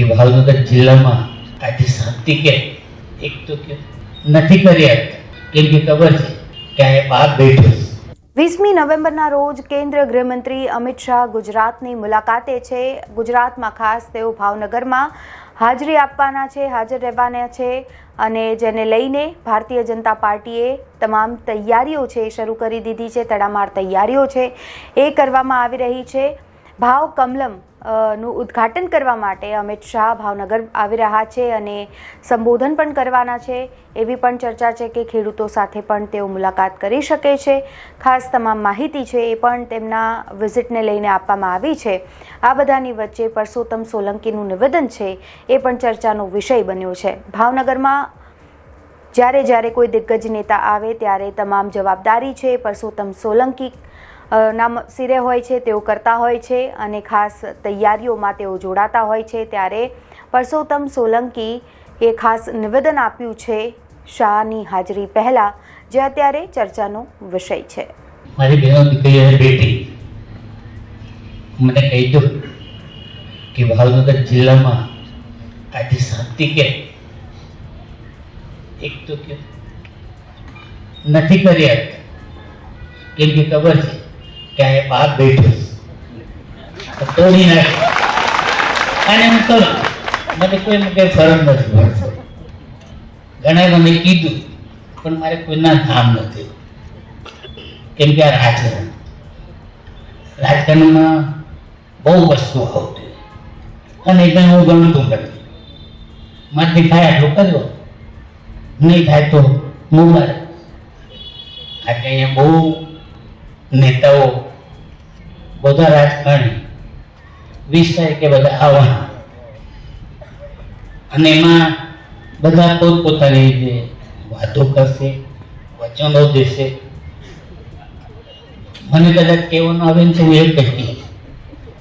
કે ભાવનગર જિલ્લામાં આજે શાંતિ કે? એક તો કે નથી કર્યા. કેમ કે ખબર છે કે આ બાપ બેઠો વીસમી નવેમ્બરના રોજ કેન્દ્રીય ગૃહમંત્રી અમિત શાહ ગુજરાતની મુલાકાતે છે. ગુજરાતમાં ખાસ તેઓ ભાવનગરમાં હાજરી આપવાના છે, હાજર રહેવાના છે અને જેને લઈને ભારતીય જનતા પાર્ટીએ તમામ તૈયારીઓ છે, શરૂ કરી દીધી છે, તડામાર તૈયારીઓ છે. એ કરવામાં આવી રહી છે. ભાવ કમલમ નું ઉદ્ઘાટન કરવા માટે અમિત શાહ ભાવનગર આવી રહ્યા છે અને સંબોધન પણ કરવાના છે. એવી પણ ચર્ચા છે કે ખેડૂતો સાથે પણ તેઓ મુલાકાત કરી શકે છે. ખાસ તમામ માહિતી છે એ પણ તેમના વિઝિટને લઈને આપવામાં આવી છે. આ બધાની વચ્ચે પરસોત્તમ સોલંકીનું નિવેદન છે એ પણ ચર્ચાનો વિષય બન્યો છે. ભાવનગરમાં જ્યારે જ્યારે કોઈ દિગ્ગજ નેતા આવે ત્યારે તમામ જવાબદારી છે પરસોત્તમ સોલંકી નામ સિરે હોય છે, તેઓ કરતા હોય છે અને ખાસ તૈયારીઓમાં તેઓ જોડાતા હોય છે. ત્યારે પરસોત્તમ સોલંકી એ ખાસ નિવેદન આપ્યું છે શાહની હાજરી પહેલાં, જે અત્યારે ચર્ચાનો વિષય છે. મારી બહેનો દીકરી અને બેટી, મને કહી દો કે ભાવનગર જિલ્લામાં આજે શાંતિ કે? એક તો કે નથી કર્યા, કેમ કે ખબર છે કે આ બાપ બેઠો તોડી નાખી. અને હું કરું, મને કોઈ કઈ ફરક નથી પડતો. ઘણા મને કીધું, પણ મારે કોઈના નામ નથી. કેમ કે આ રાજકારણ. રાજકારણમાં બહુ વસ્તુ આવતી અને એટલે હું ગમતું નથી. મારથી થાય આટલું કર્યો. નહીં થાય તો હું મારે. આ અહીંયા બહુ નેતાઓ બધા રાજકારણી વીસ તારીખે બધા આવવાના અને એમાં બધા પોતપોતાની રીતે વાતો કરશે, વચનો દેશે. મને કદાચ કહેવાનું આવે ને હું એ કહીશ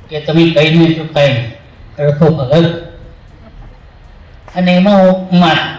કે તમે કહીને તો કાંઈ રખો ભગત. અને એમાં હું માનું